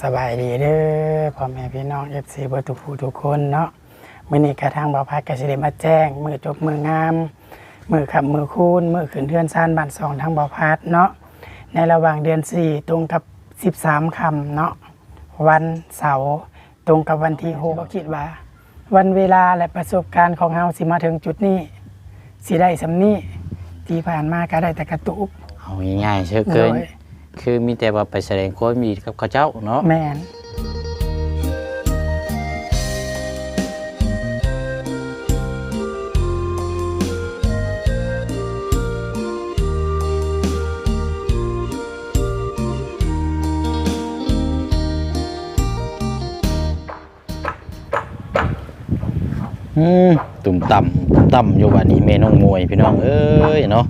สบายดีเด้อพ่อแม่พี่น้อง FC เบอร์ทุกผู้ทุกคนเนาะมื้อนี้กระทางบ่าวพัดก็สิได้มาแจ้ง มือจบมืองาม มือขับมือคูณมือขึ้นเทือนซานบ้านสองทางบ่าวพัดเนาะในระหว่างเดือน4ตรงกับ13ค่ำเนาะวันเสาร์ตรงกับวันที่6บ่คิดว่า วันเวลาและประสบการณ์ของเฮาสิมาถึงจุดนี้สิได้สำนี้ที่ผ่านมาก็ได้แต่กระตุกเอาง่ายๆเชื่อเกินโดย คือมีแต่ว่าไปแสดงความดีกับเขาเจ้าเนาะแมนอืมตุ่มต่ำตุ่มต่ำอยู่วันนี้เมน้องมวยพี่น้องเอ้ยเนาะ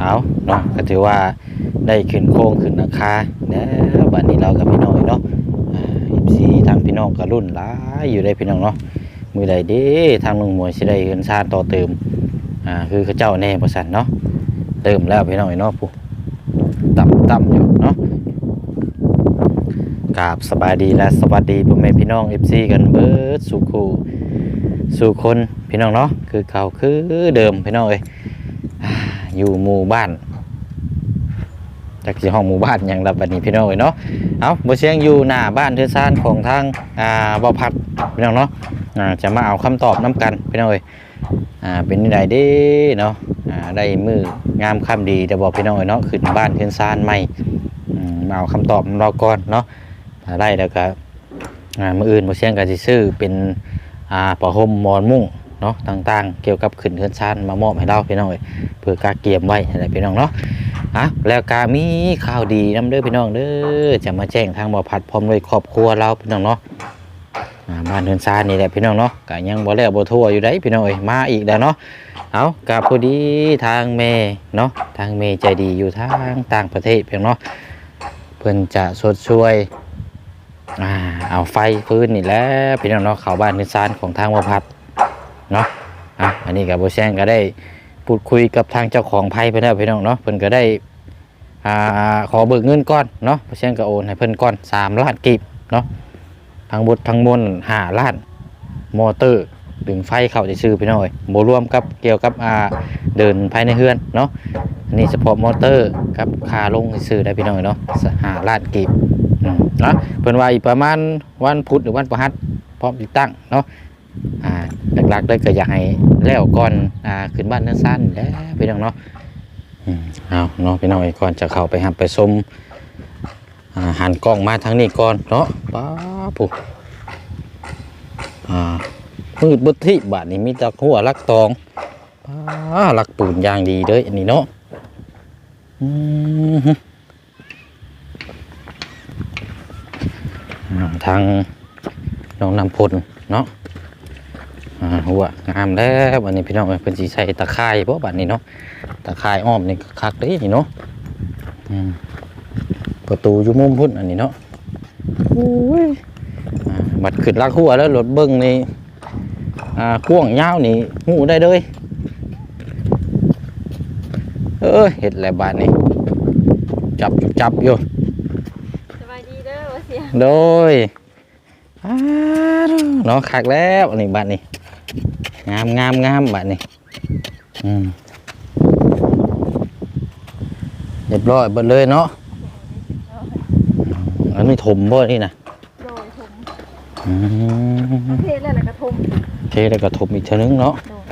เอาเนาะก็ถือว่า ได้ขึ้นโค้งขึ้นราคาแล้วบัดนี้เรากับพี่น้องเนาะอ่าซีทางพี่น้องก็รุ่นหลายอยู่ได้พี่น้องเนาะมือใดเด้ทางน้องมวยสิได้เงินชาติต่อเติมอ่าคือเขาเจ้าแน่ประสันเนาะเติมแล้วพี่น้องเนาะผู้ต่ำต่ำอยู่เนาะกราบสบายดีและสวัสดีพ่อแม่พี่น้อง FC กันเบิดสู่คู่สู่คนพี่น้องเนาะคือเก่าคือเดิมพี่น้องเอ้ยอยู่หมู่บ้าน จากสิห้องหมู่บ้านอย่างรับบัดนี้พี่น้องเอ้ยเนาะเอาบ่เสียงอยู่หน้าบ้านเทือนซ่านของทางอ่าบ่พัดพี่น้องเนาะอ่าจะมาเอาคำตอบน้กันพี่น้องเอ้ยอ่าเป็นนี่ใดเด้เนาะอ่าได้มืองามคำดีแต่บอกพี่น้องเอ้ยเนาะขึ้นบ้านเทือนซ่านใหม่อืมมาเอาคำตอบเราก่อนเนาะถ้าได้แล้วก็อ่ามืออื่นบ่เสียงก็สิซื้อเป็นอ่าผ้าห่มหมอนมุ้งเนาะต่างๆ เกี่ยวกับขึ้นเฮือนชานมามอบให้เราพี่น้องเอ้ยเพื่อกาเกียมไว้อะไรพี่น้องเนาะ อะแล้วก็มีข่าวดีนํเด้อพี่น้องเด้อจะมาแจ้งทางบ่อพัดพร้อมด้วยครอบครัวเราพี่น้องเนาะบ้านเฮือนชานนี่แหละพี่น้องเนาะก็ยังบ่แล้วบ่ทั่วอยู่ได้พี่น้องเอ้ยมาอีกแล้วเนาะเอากับพอดีทางแม่เนาะทางแม่ใจดีอยู่ทางต่างประเทศพี่น้องเนาะเพิ่อนจะสดช่วยอ่าเอาไฟพื้นนี่แหล้วพี่น้องเนาะเขาบ้านพื้นซานของทางวัพัดเนาะอะอันนี้กับโบแซงก็ได้ พูดคุยกับทางเจ้าของไพ่ไปแล้วพี่น้องเนาะเพิ่นก็ได้อ่าขอเบิกเงินก้อนเนาะโบแซงก็โอนให้เพิ่นก้อนสามล้านกีบเนาะทั้งบดทั้งมวลหาล้านมอเตอร์ดึงไฟเข้าจะซื้อพี่น้องเอ้ยโบรวมกับเกี่ยวกับอ่าเดินภายในเฮือนเนาะอันนี้เฉพาะมอเตอร์กับคาลงซื้อได้พี่น้องเอ้ยเนาะหาล้านกีบเนาะเพิ่นว่าอีกประมาณวันพุธหรือวันพฤหัสพร้อมติดตั้งเนาะ อ่าหลักๆเลยก็อยากให้แล้วก่อนอ่าขึ้นบ้านเนื้อสั้นแล้วพี่น้องเนาะเอาเนาะพี่น้องไอ้ก่อนจะเข้าไปหับไปชมหันกล้องมาทางนี้ก่อนเนาะป้าปุ๊อ่ามืดบดที่บาทนี้มีตะหัวลักตองป้าลักปูนอย่างดีเลยอันนี้เนาะทางน้องนำพลเนาะ หัวงามแล้ววันนี้พี่น้องเอ้ยเพิ่นสิใส่ตะไคร้บ่บัดนี้เนาะตะไคร้อ้อมนี่ก็คักเด้นี่เนาะอืมประตูอยู่มุมพุ่นอันนี้เนาะโอ้ยอ่าบัดขึ้นลักหัวแล้วรถเบิ่งนี่อ่ากว้างยาวนี่หูได้เลยเออเฮ็ดแล้วบาดนี้จับจุบจับอยู่สบายดีเด้อว่าเสียโดยอ้าวเนาะคักแล้วอันนี้บัดนี้ งามงามงามบัดนี้อืมเรียบร้อยเบิดเลยเนาะอันนี้ถมบ่นี่นะโดยถมอืมเทศแล้วแล้วก็ถมเทแล้วก็ถมอีกเท่านึงเนาะโดย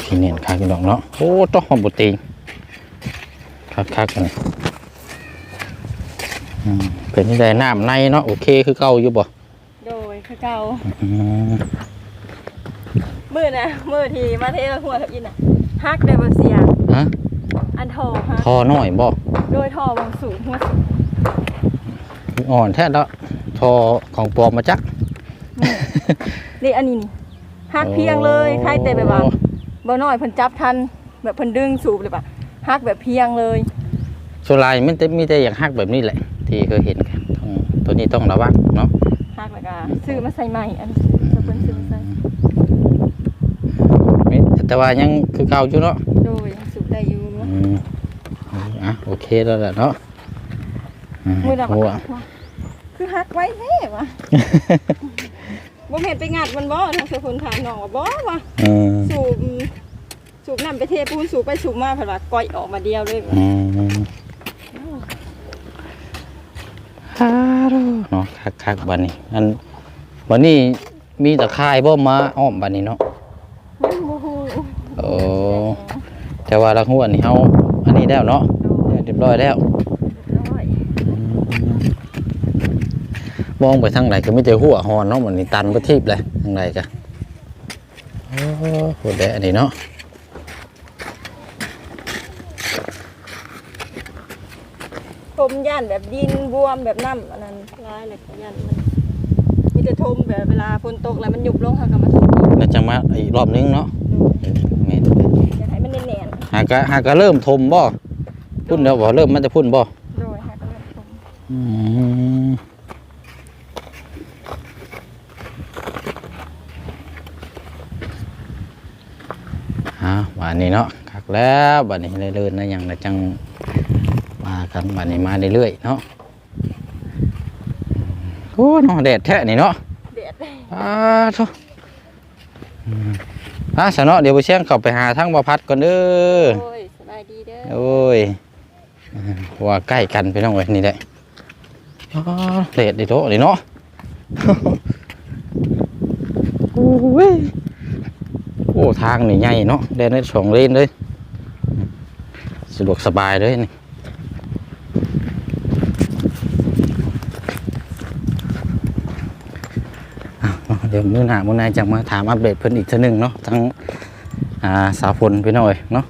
พี่เน้นคักอีดอกเนาะโอ้ต้องหอมบุตรีคักคักๆกันนี่อืม เป็นที่ใดน้ำในเนาะโอเคคือเก่าอยู่บ่โดยคือเก่าอืมมือนะมือที่มาเทหัวทับอินน่ะฮักได้บ่เสีย ฮะอันทอฮักทอน้อยบ่โดยทอบางสูงหัวสูงอ่อนแท้แล้วทอของปลอมมาจัก นี่อันนี้นี่ฮักเพียงเลยใครแต่แบบว่าบ่น้อยเพิ่นจับทันแบบเพิ่นดึงสูบเลยป่ะฮักแบบเพียงเลยส่วนลายมันจะมีแต่อย่างหักแบบนี้แหละ ที่เคยเห็นกันต้องตัวนี้ต้องระวังเนาะฮักแล้วก็ซื้อมาใส่ใหม่อันเพิ่นซื้อมาใส่มีแต่ว่ายังคือเก่าอยู่เนาะโดยยังสูบได้อยู่อืมโอ้โอเคแล้วล่ะเนาะอืมมือดำหัวคือฮักไว้แท้วะบ่เห็นไปงัดมันบ่ทางเสือคนถามน้องว่าบ่วะอืมสูบสูบน้ำไปเทปูนสูบไปสูบมาเพิ่นว่าก้อยออกมาเดียวเลยอืมฮาโรเนาะคักคักๆบัดนี้อันวันนี้มีตะข่ายบ่มาอ้อมบัดนี้เนาะมันบ่ฮู้โอ้แต่ว่าละหัวนี่เฮาอันนี้แล้วเนาะเรียบร้อยแล้วร้อยมองไปทางไหนก็มีแต่หัวหอนเนาะมันนี่ตันประทีปเลยทางไหนกะโอ้โหแดะนี่เนาะ มย่านแบบดินบวมแบบน้ำอันนั้นร้ายเลยย่านมันมีแต่ทมแบบเวลาฝนตกแล้วมันหยุบลงค่ะก็มาทมอีกแล้วจังมาอีกรอบนึงเนาะแม่นอยากให้มันแน่นหากก็หากก็เริ่มทมบ่พุ่นแล้วบ่เริ่มมันจะพุ่นบ่โดยค่ะก็เริ่มทมอืมอ่าบัดนี้เนาะคักแล้วบัดนี้เรื่อยๆนะยังนะจัง มากันบัดนี้มาเรื่อยๆเนาะโอ้เนาะแดดแท้นี่เนาะเด็ดอ่าทุอ่าสนอเดี๋ยวไปเชียงเข้าไปหาทั้งบ่พัดก่อนเด้อโอ้ยสบายดีเด้อโอ้ยอ่าว่าใกล้กันไปน้องเว้ยนี่แหละอ๋อเลดดิโตดิเนาะโอ้ยโอ้ทางนี่ใหญ่เนาะเดินได้สองเลนเลยสะดวกสบายเลยนี่อ้าว เดี๋ยวมือหนามือน้าจะมาถามอัปเดตเพิ่นอีกเทื่อหนึงเนาะทั้งอ่าสาวฝนพี่น้อยเนาะ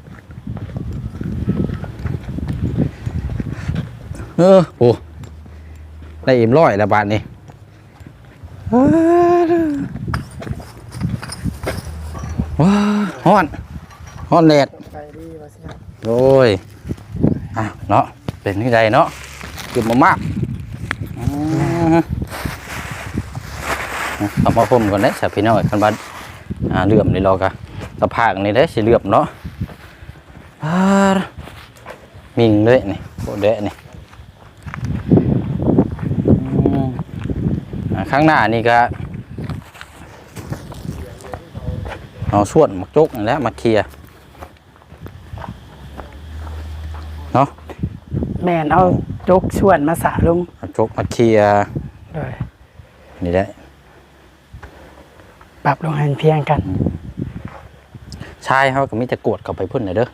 เออโอ้ได้อิ่มร้อยแล้วบาทนี่ว้าฮ้อนฮ้อนแดดไปดีว่าสิโอ้ยอะเนาะเป็นที่ใดเนาะเก็บมามากอืม เอามาพรมก่อนเด้สับพี่น้อยคันบัดอ่าเหลื่อมนี่รอกะตะพากนี่เด้สิเหลื่อมเนาะอ่ามิงเลยนี่โคเดะนี่อืมอ่าข้างหน้านี่ก็เอาส่วนมาจุกนี่แหล้วมาเคลียร์แม่นเอาจกชวนมาสาลุงมาจุกมาเคลียร์โดยนี่ได้ป รับลงให้เพียงกันชายเขาก็มีแต่กวดเข้าไปพุ่นน่ะเด้อ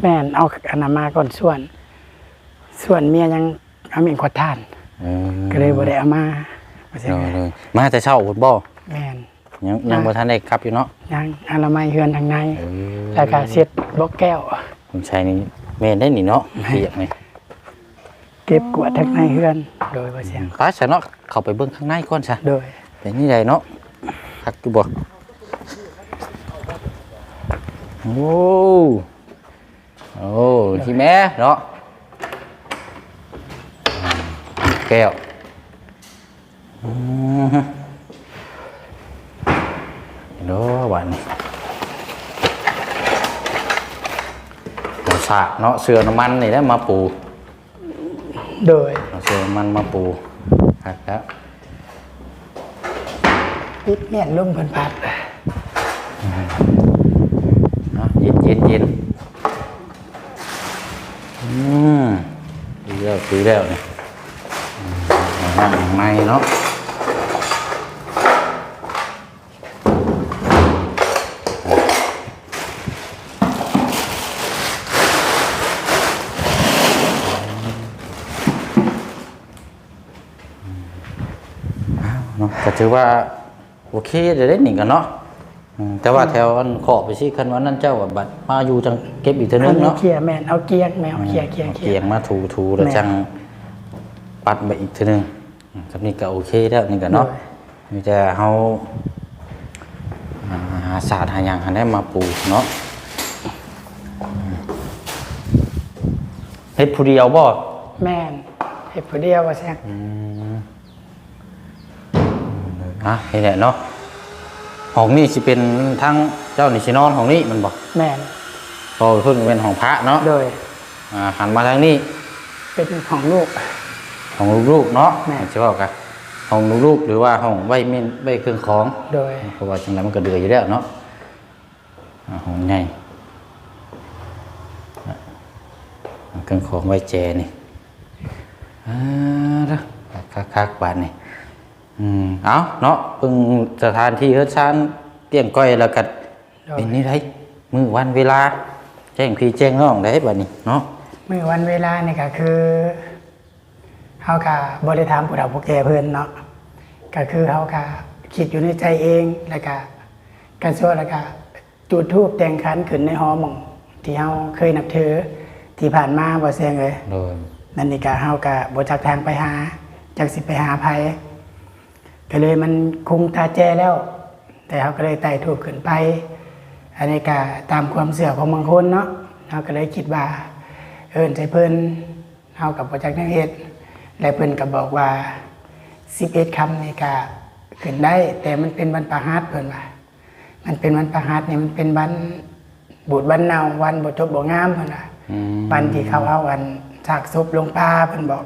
แม่นเอาอนนามาก่อนส่วน ส่วนเมียยังเอาเมียนขวดทาน เออก็เลยบ่ได้เอามาว่าสิเลยเลยมาแต่เช้าพุ่นบ่แม่นยังยังบ่ทันได้กลับอยู่เนาะยังอนามัยเฮือนทางในเออแล้วก็เช็ดบล็อกแก้วคุณชายนี่แม่นได้นี่เนาะเปียกนี่เก็บกวาดทางในเฮือน โดยว่าเสียง ไปซะเนาะเข้าไปเบิ่งข้างในก่อนซะโดย เป็นนี่ใดเนาะ คักอยู่บ่โอ้โอ้ที่แม่เนาะแก้วอืมเนาะวันนี้เอาสากเนาะเสือน้ำมันนี่ได้มาปูโดยเอาเสือน้ำมันมาปูครับ แล้วปิดเมียนลุ่มเพิ่นพัดเนาะเย็นเย็นเย็นอืมดีแล้วดีแล้วเนี่ยนั่งในเนาะอ้าวเนาะก็ถือว่า โอเคเดี๋ยวได้หนึ่งกันเนาะอืมแต่ว่าแถวอันขอบไปสิคันวันนั้นเจ้าว่าบัดมาอยู่จังเก็บอีกเท่านึอังนนี้เนาะเคลียร์แม่นเอาเกียงแมวเคลียร์เคลียร์เอาเคลีเกียยงร์ มาถูถูแล้วแม่จังปัดไปอีกเท่านึงอืมกับนี่ก็โอเคแล้วนี่ก็เนาะมีแต่เฮาอ่าหาศาสตร์หาอย่างหันได้มาปลูกเนาะอืมเฮ็ดผู้เดียวบ่แม่นเฮ็ดผู้เดียวว่าเสียงอ่ะนี่แหละเนาะห้องนี้สิเป็นทั้งเจ้านี่สินอนห้องนี้มันบ่แม่นพอเพิ่งเป็นของพระเนาะโดยอ่าหันมาทางนี้เป็นของลูก ของลูกๆเนาะแม่ใช่ป่าวกันห้องลูกๆหรือว่าห้องไว้เม่นไว้เครื่องของ โดย เพราะว่าจังไรมันก็เดืออยู่แล้วเนาะอ่าห้องใหญ่อ่าเครื่องของไว้แจนี่อ่าเด้อคักๆบานนี่ อืมเอาเนาะเพิ่งสถานที่เฮ็ดชานเตี้ยงก้อยแล้วก็โดยเป็นนี่ไรมือวันเวลา แจ้งพี่แจ้งน้องได้บัดนี้เนาะเมื่อวันเวลานี่ก็คือเฮาก็บ่ได้ถามผู้เฒ่าผู้แก่เพิ่นเนาะก็คือเฮาก็คิดอยู่ในใจเองแล้วก็กันซั่วแล้วก็จุดธูปแต่งขันขึ้นในหอหม่องที่เฮาเคยนับถือที่ผ่านมาบ่เสียงเลยโดยนั่นนี่ก็เฮาก็บ่จักทางไปหาจักสิไปหาไผ ก็เลยมันคงตาแจ้แล้ว แต่เฮาก็เลยไต่ทูบขึ้นไป อันนี้ก็ตามความเชื่อของบางคนเนาะเฮาก็เลยคิดว่าเอิ้นใจเพิ่นเฮากับบ่จักแนวเฮ็ดและเพิ่นก็บอกว่า11คำนี่ก็ขึ้นได้ แต่มันเป็นวันประหัสเพิ่นว่ามันเป็นวันประหัสนี่มันเป็นวันบูดวันเนาวันบ่จบบ่งามเพิ่นว่าอืมวันที่เขาเอาวันจากศพลงป่าเพิ่นบอก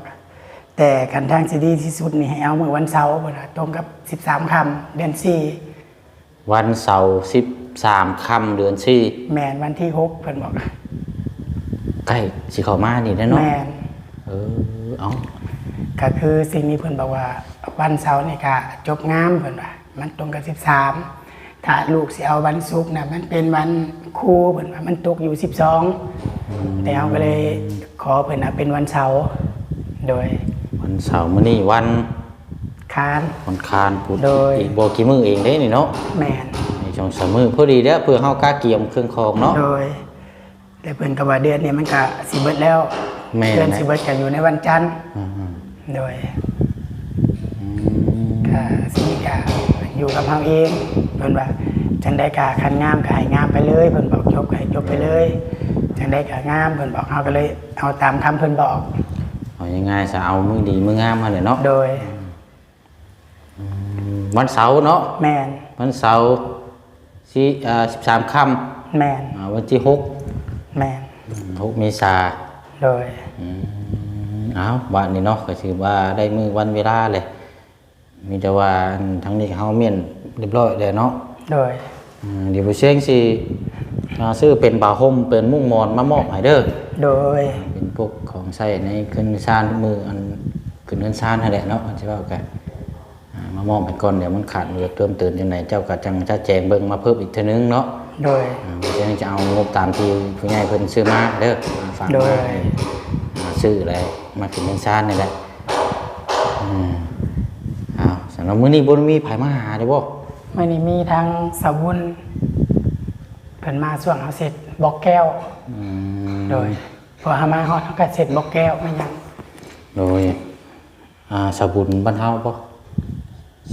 แต่คันทางสิดีที่สุดนี่ให้เอามื้อวันเสาร์พุ่นน่ะตรงกับ 13ค่ำเดือนวันเสาร์สิบสามค่ำเดือนสี่4แม่นวันที่6เพิ่นบอกใกล้สิเข้ามานี่แน่เนาะแม่นเออเอาก็คือสิ่งนี้เพิ่นบอกว่าวันเสาร์นี่ก็จบงามเพิ่นว่ามันตรงกับ 13 ถ้าลูกสิเอาวันศุกร์น่ะมันเป็นวันครูเพิ่นว่ามันตกอยู่ 12 แต่เฮาก็เลยขอเพิ่นน่ะเป็นวันเสาร์โดย วันเสาร์มื้อนี้วันค้าน วันคานพุธโดย อีกบ่กี่มื้อเองเด้นี่เนาะแม่นในช่องสามมื้อพอดีแล้วเพื่อเฮากล้าเกี่ยมเครื่องของเนาะ โดยแต่เพิ่นก็ว่าเดือนนี้มันก็สิเบิดแล้วแม่น เดือนนะสิเบิดก็อยู่ในวันจันทร์อืมโดยๆอืมก็สิก็อยู่กับเฮาเองเพิ่นว่าจังได๋ก็คันงามก็ให้งามไปเลยเพิ่นบอกจบก็ให้จบไปเลยจังได๋ก็งามเพิ่นบอกเฮาก็เลยเอาตามคำเพิ่นบอกเอา ยังไงซะเอามื้อดีมื้องามมาเลยเนาะโดยอืมวันเสาร์เนาะแม่นวันเสาร์สิอ่า13ค่ำแม่นอ่าวันที่หกแม่นอืมหกเมษาโดยอืมเอาบ้านนี้เนาะก็ถือว่าได้มือวันเวลาเลย มีแต่ว่าทั้งนี้เฮาเมียนเรียบร้อยเลยเนาะโดยอืมเดี๋ยวบ่เชียงสิ อ่าซื้อเป็นผ้าห่มเป็นมุ้งหมอนมามอบให้เด้อโดย เป็นพวกของใช้ในขึ้นชานมืออันขึ้นเงินชานนั่นแหละเนาะใช่ป่าวกันอ่ามามอบให้ก่อนเดี๋ยวมันขาดเหลือเติมเติมจังไหนเจ้าก็จังจะแจงเบิ่งมาเพิ่มอีกเทื่อนึงเนาะโดยอ่าบ่เชียงจะเอางบตามที่ผู้ใหญ่เพิ่นซื้อมาเด้อฝากโดมายให้อ่าซื้ออะไรมากินเลี้ยงชาตินี่แหละอืมอ้าวสำหรับมื้อนี้บ่มีไผมาหาเด้อบ่มื้อนี้มีทางสาวุนเพิ่นมาส่วงเฮาเสร็จบอกแก้วอืมโดย พอหามาฮอดเขาก็เสร็จบอกแก้วไม่ยังโดยอ่าสบุญบ้านเฮาบ่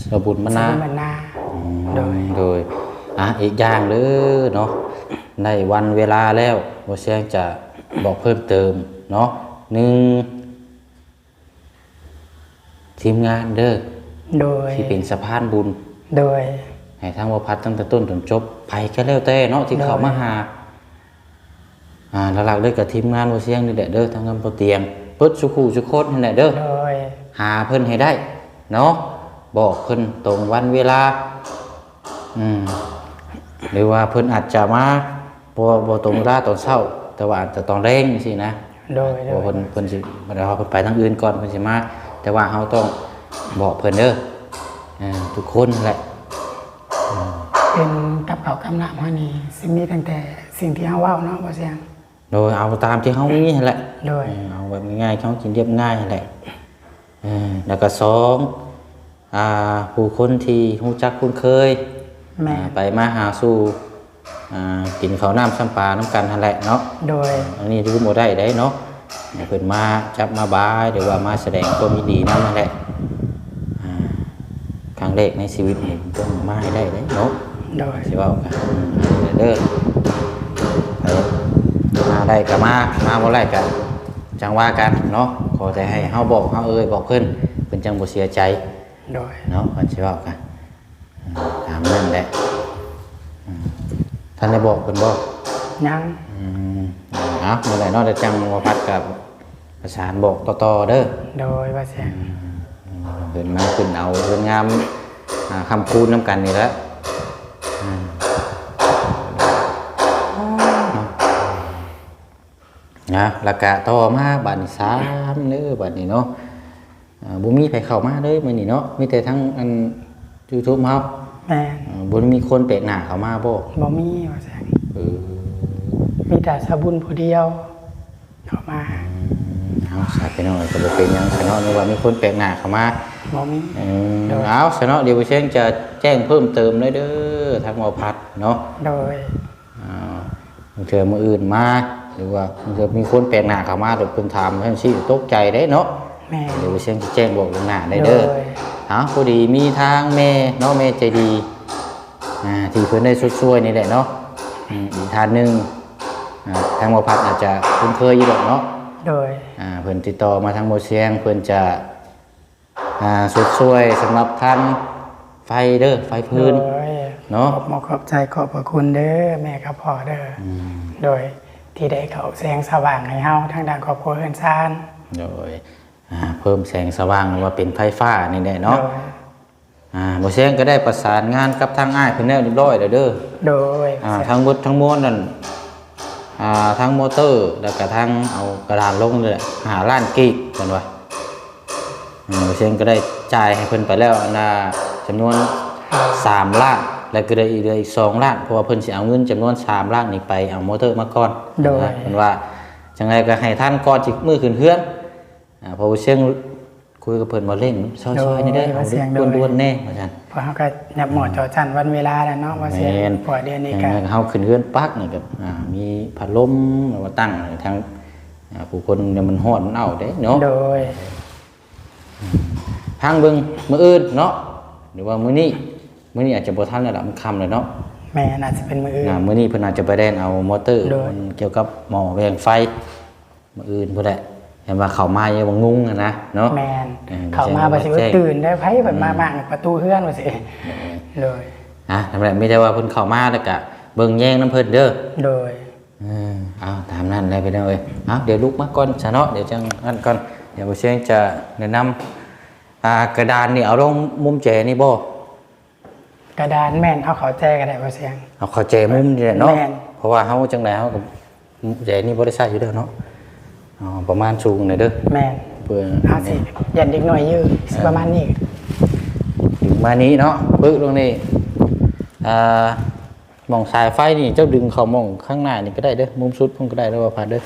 สบุญบ้านนาสมุนบรรณาอืมโดย โดยอะอีกอย่างเด้อเนาะในวันเวลาแล้วบ่เสียงจะบอกเพิ่มเติมเนาะหนึ่งทีมงานเด้อโดยที่เป็นสะพานบุญ โดย ให้ทางวพัดตั้งแต่ต้นจนจบไปก็แล้วแต่เนาะที่ได้เขามาหาอ่าหลักๆเลยกับทีมงานบ่เสียงนี่แหละเด้อทางกำปเตียงเปิดสุขูสุโคตรนี่แหละเด้อโดยหาเพิ่นให้ได้ เนาะบอกเพิ่นตรงวันเวลา อืมหรือว่าเพิ่นอาจจะมาบ่บ่ตรงเวลาตอนเช้า แต่ว่าอาจจะตอนแรงสินะโดยเพราะเพิ่นเพิ่นสิเดี๋ยวเฮาเพิ่นไปทางอื่นก่อนเพิ่นสิมาแต่ว่าเฮาต้องบอกเพิ่นเด้ออ่าทุกคนนั่นแหละ เป็นกับเขาวกำน้ำฮานี่สิ่งนี้ตั้งแต่สิ่งที่เฮาเว้าเนาะบ่เสียง โดยเอาตามที่เขามีนั่นแหละโดย เออเอาแบบง่ายๆเขากินเรียบง่ายนั่นแหละเออแล้วก็สองอ่าผู้คนที่รู้จักคุ้นเคยแม่ อ่าไปมาหาสู่อ่ากินข้าวน้ำซ้ำปลาน้ำกันนั่นแหละเนาะ โดย อันนี้รู้บ่ได้ได้เนาะให้เพิ่นมาจับมาบายหรือว่ามาแสดงความยินดีนั่นนั่นแหละอ่าครั้งแรกในชีวิตนี่ต้องมาให้ได้เลยเนาะ โดยสิเว่ากันอืมเด้อเออมาได้ก็มา มาบ่ได้ก็จังว่ากันเนาะขอแต่ให้เฮาบอกเฮาเอ่ยบอกเพิ่นเพิ่นจังบ่เสียใจโดยเนาะเพิ่นสิเว้ากันอืมตามนั้นแหละอืมท่านได้บอกเพิ่นบ่ยังอืมเอาเมื่อไหร่เนอกจะจังว่าพัดกับประสานบอกต่อๆเด้อโดยว่าเสียงเดินมาขึ้นเอาเรื่องงามอ่าคำคูณน้ำกันนี่แหละ นะแล้วก็ต่อมาบัดนสามเด้อบัดนี้เนาะอ่าบ่มีไผเข้ามาเลยมื้อนี้เนาะมีแต่ทั้งอัน YouTube เฮาแม่นอ่าบ่มีคนแปลกหน้าเข้ามาบ่บ่มีว่าเสียงเออมีแต่สะบุญผู้เดียว เข้ามาเอาสาไปหน่อยก็บ่เป็นหยังซะเนาะนึกว่ามีคนแปลกหน้าเข้ามาบ่มีเออเอาซะเนาะเดี๋ยวบ่เชียงจะแจ้งเพิ่มเติมเลยเด้อทางหมอพัดเนาะโดยอ่าบางเทื่อมืออื่นมา หรือว่าบางเทื่อมีคนแปลกหน้าเข้ามาโดยเพิ่นถามให้สิตกใจได้เนาะแม่นเดี๋ยวเชียงจะแจ้งบอกล่วงหน้าได้โดเด้อยเอาพอดีมีทางแม่เนาะแม่ใจดีอ่าที่เพิ่นได้ช่วยๆนี่แหละเนาะอืมอีกทานหนึงอ่าทางหมอพัดอาจจะคุ้นเคยอยู่ดอกเนาะโดยอ่าเพิ่นติดต่อมาทางโมเชียงเพิ่นจะอ่าช่วยๆสำหรับท่านไฟเด้อไฟพื้นโดยเนาะขอบหมอขอบใจขอบพระคุณเด้อแม่กับพ่อเด้ออโดย ที่ได้เขาแสงสว่างให้เฮาทางด้านครอบครัวเฮือนซานโดยอ่าเพิ่มแสงสว่างหรือว่าเป็นไฟฟ้านี่แหละเนาะโดยอ่าบ่เชียงก็ได้ประสานงานกับทางอ้ายเพิ่นแล้วเรียบร้อยแล้วเด้อโดยอ่าทั้งหมดทั้งมวลนั่นอ่าทั้งมอเตอร์แล้วก็ทั้งเอากระดานลงเลยแหละหาล้านกีบเพิ่นว่าอ่าบ่เชียงก็ได้จ่ายให้เพิ่นไปแล้วอันน่ะจำนวนสามล้าน แล้วก็ได้อีกเหลืออีกสองล้านเพราะว่าเพิ่นสิเอาเงินจำนวนสามล้านนี้ไปเอามอเตอร์มาก่อนโดย นะเพิ่นว่าจังไรก็ให้ท่านก่อนจิกมือขึ้นเฮือนอ่าเพอเสียงคุยกับเพิ่นบ่เร่งซอยๆนี่ได้อเอาด่วนๆแน่ว่าซั่น เพราะเฮาก็นับหมอจอจันวันเวลาแล้วเนาะว่าเสียแม่นพอเดือนนี้ก็เฮาขึ้นเฮือนปักนี่ก็อ่ามีพัดลมแล้วก็ตั้งทางอ่าผู้คนเนี่ยมันร้อนมันเอาเด้เนาะ โดย พังเบิ่งมื้ออื่นเนาะหรือว่ามื้อนี้ มื้อนี้อาจจะบ่ทันแล้วล่ะมันค่ำแล้วเนาะแม่น่าจะเป็นมืออื่นนะมื้อนี้เพิ่นอาจจะไปแดนเอามอเตอร์โดยมันเกี่ยวกับหม้อแปลงไฟมื้ออื่นพุ่นแหละเห็นว่าเข้ามายังบ่งงอะนะเนาะแม่นเออเข้ามาบ่สิว่าแจ้งตื่นได้ไผเพิ่นมาบ้างประตูเฮือนว่าสิโดยนะทำไรมีแต่ว่าเพิ่นเข้ามาแล้วก็เบิ่งแย่งน้ำเพิ่นเด้อโดยเออเอาตามนั้นเลยไปเด้อเอ้ยเอาเดี๋ยวลุกมาก่อนซะเนาะเดี๋ยวจังนั่นก่อนเดี๋ยวบ่เชียงจะแนะนำอ่ากระดานนี่เอาลงมุมแจนี่บ่ กระดานแม่นเอาเขาแจก็ได้บ่เสียง เอาเข้าแจมุมนี่แหละเนาะแม่น เพราะว่าเฮาจังไดเฮาก็แจนี่บ่ได้ใช้อยู่เด้อเนาะอ๋อประมาณสูงหน่อยเด้อแม่นเพื่อเอาสิยันเด็กหน่อยยื้อสิประมาณนี้ดึงมานี้เนาะปึ๊กตรงนี้อ่ามองสายไฟนี่เจ้าดึงเข้ามองข้างหน้านี่ก็ได้เด้อมุมสุดผมก็ได้เด้อว่าพัดเด้อ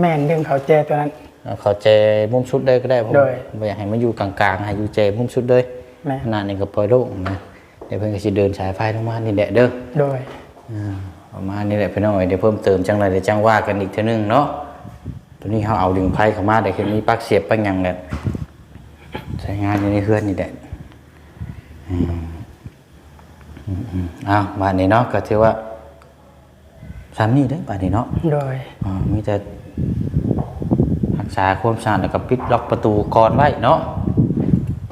แม่นดึงเขาแจตัวนั้น เอาเขาเจมุมสุดได้ก็ได้ผมโดย บ่อยากให้มันอยู่กลางๆให้อยู่เจมุมสุดเลยแม่นขนาดนี้ก็ปล่อยโล่งนะ เดี๋ยวเพิ่นก็สิเดินสายไฟลงมานี่แหละเด้อโดยอ่าประมาณนี้แหละพี่น้องเอ้ยเดี๋ยวเพิ่มเติมจังไรเดี๋ยวจังว่ากันอีกเทีนึงเนาะตัวนี้เขาเอาดึงไพ่เข้ามาเดี๋ยวคือมีปลักเสียบปังยังแหละใช้งานอยู่ในเครื่องนี่แหละอืมอืมอืมอ้าวบ้านนี้เนาะก็ถือว่าสามนี่ได้อบ้านนี้เนาะโดยอ่ามีแต่รักษาความสะอาดแล้วก็ปิดล็อกประตูก่อนไว้เนาะ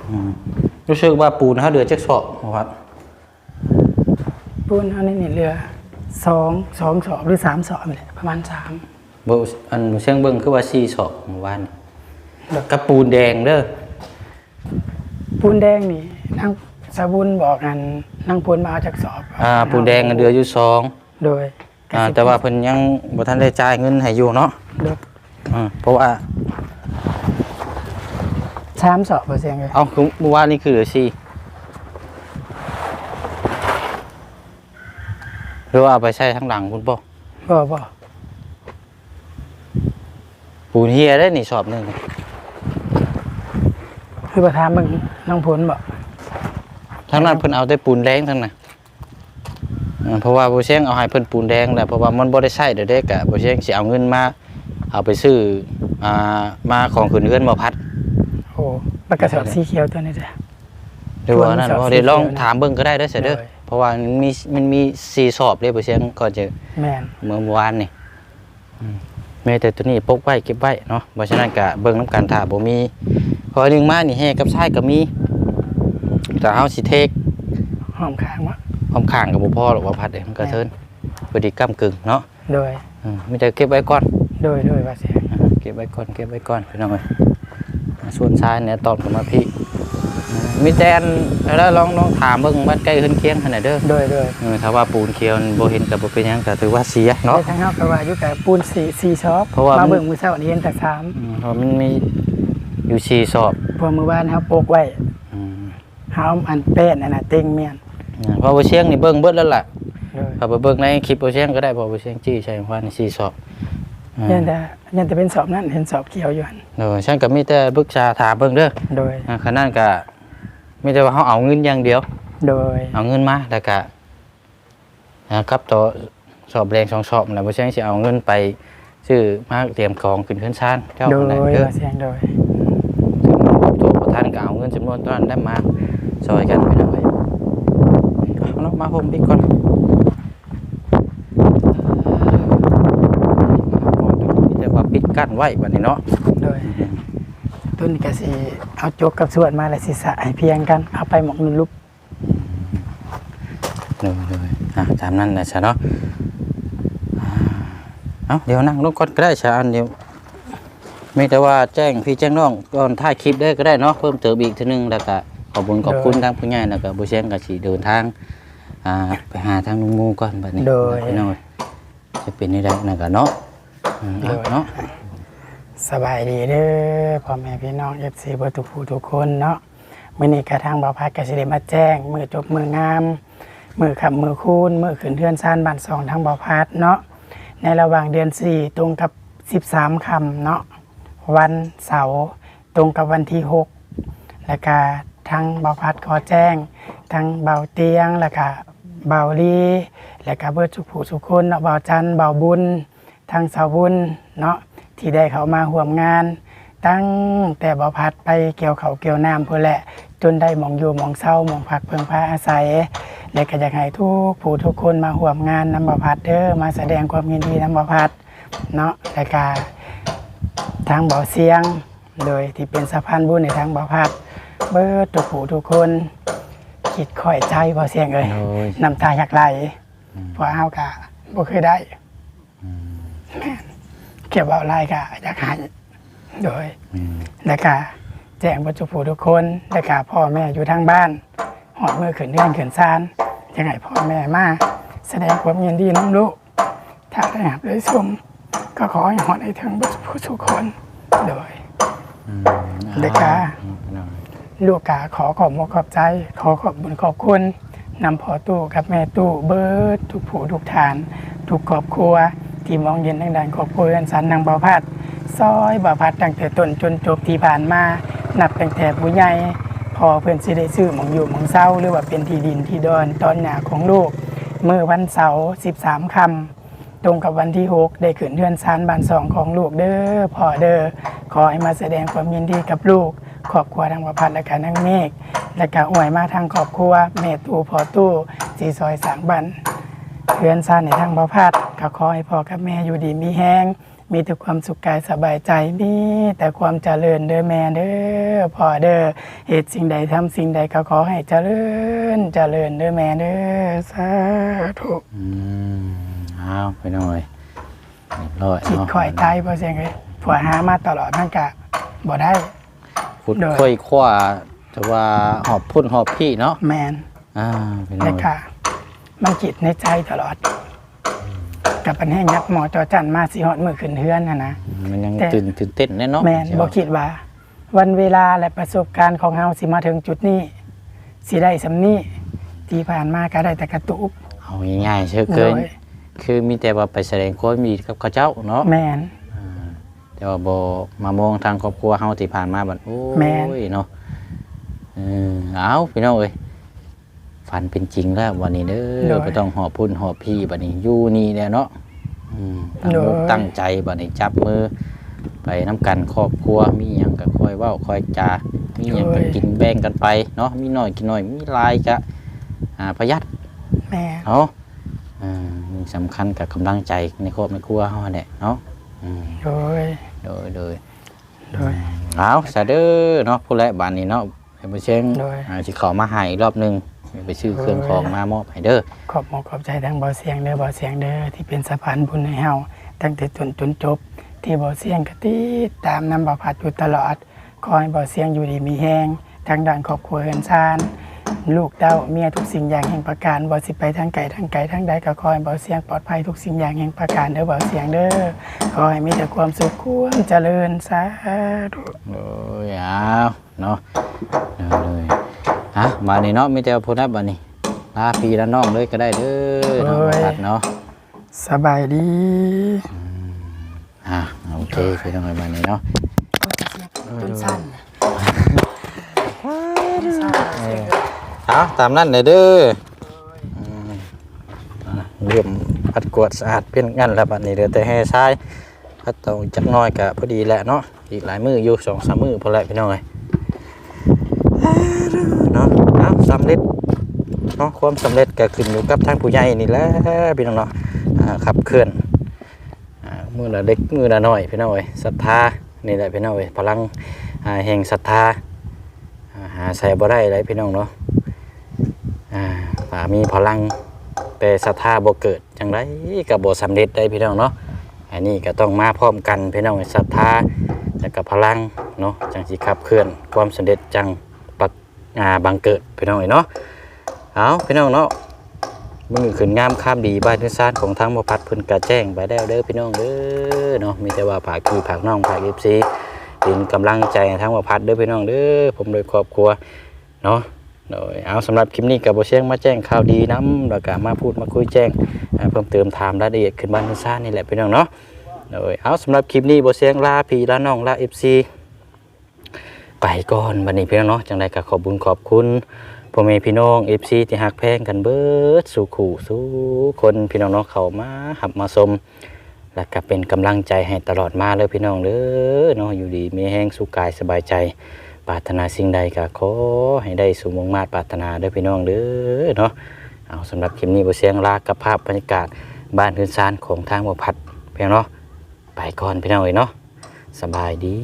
อืมรู้สึกว่าปูนเขาเดือดจักสอบครับ ปูนเท่านี้นี่เหลือสองสองสอบหรือสามสอบนี่แหละประมาณสามบอันเชียงเบิ้งคือว่าสี่สอบเมื่อวานนี่เด้อกับปูนแดงเด้อปูนแดงนี่นางสาบุญบอกกันนางปูนมาเอาจากสอบอ่าปูนแดงเดืออยู่สองโดยอ่าแต่ว่าเพิ่นยังบ่ทันได้จ่ายเงินให้อยู่เนาะโดยอืมเพราะว่าสามสอบเปอร์เซ็นต์เลยเอาคือเมื่อวานนี่คือเหลือสี่ รือว่าเอาไปใช้ทั้งหลังคุณบ่บ่บ่ปูนเฮียได้นี่สอบหนึงคือประธานมึงน้องพูนบอกทั้งนั้นเพิ่นเอาแต่ปูนแดงทั้งนั้นอ่าเพราะว่าบ่เชียงเอาให้เพิ่นปูนแดงแหละเพราะว่ามันบ่ได้ใช้เด้อเด็กอะบ่เชียงสิเอาเงินมา เอาไปซื้ออ่ามาของขึ้นเรือนบ่พัด โอ้ปากกระสอบสีเขียวตัวนี้จ้ะหรือว่านั่นส่วนว่าสอบเดี๋ยวลองสีเขียวนะถามเบิ่งก็ได้เด้อเสียเด้อได้ เพราะว่ามันมีมันมีสี่สอบเลยบ่เชียงก่อนจะแม่นเมื่อวานนี่อืมแม่แต่ตัวนี้ปกไว้เก็บไว้เนาะเพราะฉะนั้นก็เบิ่งน้ำกันถ้าบ่มีเพอหนึงมานี่แฮกับชายก็มีแต่เฮาสิเทคหอมค้างวะพร้อมข้างกับบ่พอหรอกว่าพัดเด้มันกระเทินพอดีก้ำกึ่งเนาะโดยอืมมีแต่เก็บไว้ก่อน โดยโดยว่าเสียงอ่าเก็บไว้ก่อนเก็บไว้ก่อนพี่น้องเอ้ยอ่าส่วนชายเนี่ยตอบกลับมาพี่อ่า มีแต่อันแล้วลองลองถามเบิ่งบ้านใกล้เฮือนเคียงขนาดเด้อโดยโดยเออถ้าว่าปูนเคียวมันบ่เห็นก็บ่เป็นหยังก็ถือว่าเสียเนาะ แต่ทางเฮาก็ว่าอยู่กับปูนสีสีชอบเพราะว่ามามันเบิ่งมื้อเช้านี่เห็นแต่สามอืมเพราะมันมีอยู่สี่สอบพอมื้อวานเฮาปลูกไว้อืมเฮาอันเป็นนั่นน่ะเต็งเมียนอ่าเพราะว่าเชียงนี่เบิ่งเบิดแล้วล่ะโดยถ้าไปเบิ่งในคลิปบ่เชียงก็ได้เพราะว่าเชียงจี้ใช่ว่านี่สี่สอบอ่ายันแต่ยันแต่เป็นสอบนั้นเห็นสอบเขียวอยู่หั่นเออฉันก็มีแต่ปรึกษาถามเบิ่งเด้อโดยอ่าขนาดก็ มีแต่ว่าเฮาเอาเงินอย่างเดียว โดย เอาเงินมาแล้วก็นะครับต่อสอบแรงสองสอบแล้วบ่ใช่สิเอาเงินไปซื้อมาเตรียมของขึ้นขึ้นชานเจ้าโดคนยไหนเด้อว่าเสียงโดยถึงมันครบตัวประธานก็เอาเงินจำนวนตอนนั้นได้มาซอยกันไปหน่อยเอาเนาะมาผมพี่ก่อนมีแต่ว่าปิดกั้นไว้บัดนี้เนาะโดย ต้นนี้ก็สิเอาจกกับสวดมาแล้วสิสะให้เพียงกันเอาไปหมกนุ่นลุบเลยเลยอะตามนั้นนะชะเนาะเอาเดี๋ยวนั่งลงก่อนก็ได้ชะอันเดียวไม่แต่ว่าแจ้งพี่แจ้งน้องก่อนถ่ายคลิปได้ก็ได้เนาะเพิ่มเติมอีกทีนึงแล้วก็ขอบคุญขอบคุณทางผู้ใหญ่แล้วก็บุเชียงกับสีเดินทางอ่าไปหาทางลุงงูก่อนบัดนี้โดยน้องจะเป็นนี่ได้นะก็เนาะเอาเนาะ สบายดีเด้อพ่อแม่พี่น้อง FC เบ่ทุกผู้ทุกคนเนาะมื้อนี้กระทางบ่าวพัดก็สิได้มาแจ้ง มือจบมืองาม มือค่ำมื้อคูณมื้อขึ้นเทือนซ่านบ้านสองทางบ่าวพัดเนาะในระหว่างเดือน4ตรงกับ13ค่ำเนาะวันเสาร์ตรงกับวันที่6แล้วก็ทางบ่าวพัดขอแจ้งทางเบาเตียงแล้วก็เบาลีแล้วก็เบิดทุกผู้ทุกคนเนาะเบาจันเบาบุญทางสาวบุญเนาะ ที่ได้เขามาห่วมงาน ตั้งแต่บ่พัดไปเกี่ยวเขาวเกี่ยวน้ำเพื่อแหละ จนได้หมองอยู่หมองเศร้าหมองพักเพิงพาอาศัย และก็อยากให้ทุกผู้ทุกคนมาห่วมงานนำบ่พัดเด้อมาแสดงความยินดีนำบ่พัดเนาะและก็ทางบ่อเสียงโดยที่เป็นสะพานบุญในทางบ่พัดเบิดทุกผู้ทุกคนคิดค่อยใจบ่เสียงเอ้ยโดยน้ำตาอยากไหลเพราะเอากะบ่เคยได้แม่นเก็บเอาไล่กะอยากใหายโดยอืมแล้วก็แจ้งประจุผู้ทุกคนแล้วก็พ่อแม่อยู่ทางบ้านหอดมือขึ้นเรือนขึ้นซานยังไงพ่อแม่มาแสดงความยินดีน้ำลูกถ้าได้หับได้ชมก็ขอให้หอดให้ถึงประจุผู้ทุกคนโดยอืมเด็กกาอืมเอาลูกกาขอขอบมขอบใจ ขอขอบบุญขอบคุณนำพ่อตู้กับแม่ตู้เบิร์ดทุกผู้ทุกฐานทุกครอบครัว ที่มองเย็นดังดังครอบครัวเรือนสันนางเบาพัดซอยเบาพัดตั้งแต่ต้นจนจบที่ผ่านมานับตั้งแต่ผู้ใหญ่พอเพื่อนสิได้ซื้อหมองอยู่หมองเศร้าหรือว่าเป็นที่ดินที่ดอนตอนหนาของลูกเมื่อวันเสาร์13คำตรงกับวันที่6ได้ขึ้นเรือนซานบานสองของลูกเด้อพ่อเด้อขอให้มาแสดงความยินดีกับลูกครอบครัวทางประพัดและการนั่งเมฆและก็อวยมาทางครอบครัวแม่ตู้พ่อตู้สีซอยสางบันเพื่อนซานในทางบ่พลาด ก็ขอให้พ่อกับแม่อยู่ดีมีแห้งมีแต่ความสุขกายสบายใจมีแต่ความเจริญเด้อแม่เด้อพ่อเด้อเหตุสิ่งใดทำสิ่งใดก็ขอให้เจริญเจริญเด้อแม่เด้อสาธุอืมเอาไปหน่อยเรียบร้อยคิดเนาะข่อยตายบ่เสียงเลยผัวหามาตลอดมันก็บ่ได้ ขุดโดยค่อยคว้าแต่ว่าหอบพุ่นหอบพี่เนาะแมนอ่าเป็นหน่แต่อยค่ะ มันคิดในใจตลอด กับปันให้ยักหมอจอจันมาสิฮอดมือขึ้นเฮือนนะนะ มันยังแต่ ตื่นตื่นเต้นแน่เนาะแม่นใช่บ่ปะคิดว่า วันเวลาและประสบการณ์ของเฮาสิมาถึงจุดนี้สิได้สำนี้ที่ผ่านมาก็ได้แต่กระตุกเอาง่ายๆเชื่อเกิน โดยคือมีแต่ว่าไปแสดงความมีกับเขาเจ้าเนาะแม่น อ่าแต่ว่าบ่มามองทางครอบครัวเฮาที่ผ่านมาบัดโอ้แม่น ยเนาะเออเอาพี่น้องเอ้ย ฝันเป็นจริงแล้ววันนี้เด้อบ่ต้องหอบพุ่นหอบพี่บัดนี้อยู่นี่แหล้วเนาะอืมตั้งอกตั้งใจบัดนี้จับมือ ไปน้ำกันครอบครัวมีหยังก็คอยเว้าคอยจามีหยังก็กินแบ่งกันไปเนาะมีน้อยกินน้อยมีหลายก็อ่าประหยัด แม่นเนาะอ่ามีสำคัญกับกำลังใจในครอบในครัวเฮาแหละเนาะอืมโดยโดยโดยโดย เอาซะเด้อเนาะผู้แลบ้านนี้เนาะให้บ่เชิงโดย อ่าสิเข้ามาให้อีกรอบหนึง ไปซื้อเครื่องโดยของมามอบให้เด้อขอบหมอกขอบใจทั้งบ่อเสียงเด้อบ่อเสียงเด้อที่เป็นสะพานบุญให้เฮาตั้งแต่ต้นจนจบ ที่บ่เสียงก็ติดตามนำบ่พัดอยู่ตลอดขอให้บ่เสียงอยู่ดีมีแฮงทางด้านครอบครัวเฮือนชานลูกเต้าเมียทุกสิ่งอย่างแห่งประการบ่สิไปทางไกลทางไกลทางใดก็ขอให้บ่เสียงปลอดภัยทุกสิ่งอย่างแห่งประการเด้อบ่เสียงเด้อขอให้มีแต่ความสุขความเจริญสาธุโอ้ยเอาเนาะเอาเลย ฮะมานี่เนาะมีแต่พูดนะบัดนี้ลาพี่ละน้องเลยก็ได้เด้อเนาะบ่พัดเนาะสบายดีอะโอเคพี่น้องเอ้ยบัดนี้เนาะจนสั้นเอาตามนั้นเลยเด้ออืมอะเริ่มพัดกวาดสะอาดเพี้ยนงั้นแล้วบัดนี้เหลือแต่แห่ทรายพัดตรงจักหน้อยก็พอดีแหละเนาะอีกหลายมืออยู่สองสามมือพอแล้วพี่น้องเอ้ยเนาะเอาสำเร็จ เนาะความสำเร็จก็ขึ้นอยู่กับทางผู้ใหญ่นี่แหละพี่น้องเนาะขับเคลื่อนมือละเล็กมือละน้อยพี่น้องเอ้ยศรัทธานี่แหละพี่น้องเอ้ยพลังแห่งศรัทธาหาใส่บ่ได้เลยพี่น้องเนาะป่ามีพลังแต่ศรัทธาบ่เกิดจังไรก็บ่สำเร็จได้พี่น้องเนาะอันนี้ก็ต้องมาพร้อมกันพี่น้องศรัทธาแล้วก็พลังเนาะจังสิขับเคลื่อนความสำเร็จจังปักบังเกิดพี่น้องเอ้ยเนาะ เอาพี่น้องเนาะมือขึ้นงามข้ามดีบ้านที่ซ่านของทางบ่พัดเพิ่นกระแจ้งไปแล้วเด้อพี่น้องเด้อเนาะมีแต่ว่าผากพี่ผากน้องผาก FC เป็นกำลังใจให้ทางบ่พัดเด้อพี่น้องเด้อผมโดยครอบครัวเนาะโดยเอาสำหรับคลิปนี้กับโบเชียงมาแจ้งข่าวดีน้ำแล้วก็มาพูดมาคุยแจ้งเพิ่มเติมถามรายละเอียดขึ้นบ้านนซ่านนี่แหละพี่น้องเนาะโดยเอาสำหรับคลิปนี้โบเชียงลาพี่ลาน้องลาเอฟซีไปก่อนวันนี้พี่น้องเนาะจังไดก็ขอบบุญขอบคุณ พ่อแม่พี่น้องเอฟซีที่หักแพงกันเบิดสู่ขู่สู่คนพี่น้องเนาะเขามาหับมาชมแล้วก็เป็นกำลังใจให้ตลอดมาเลยพี่น้องเด้อเนาะอยู่ดีมีแห้งสุขกายสบายใจปรารถนาสิ่งใดก็ขอให้ได้สมมงมาตรปรารถนาเด้อพี่น้องเด้อเนาะเอาสำหรับคลิปนี้บ่เสียงลากับภาพบรรยากาศบ้านพื้นซานของทางบ่พัดเพียงเนาะไปก่อนพี่น้องเอ้ยเนาะสบายดี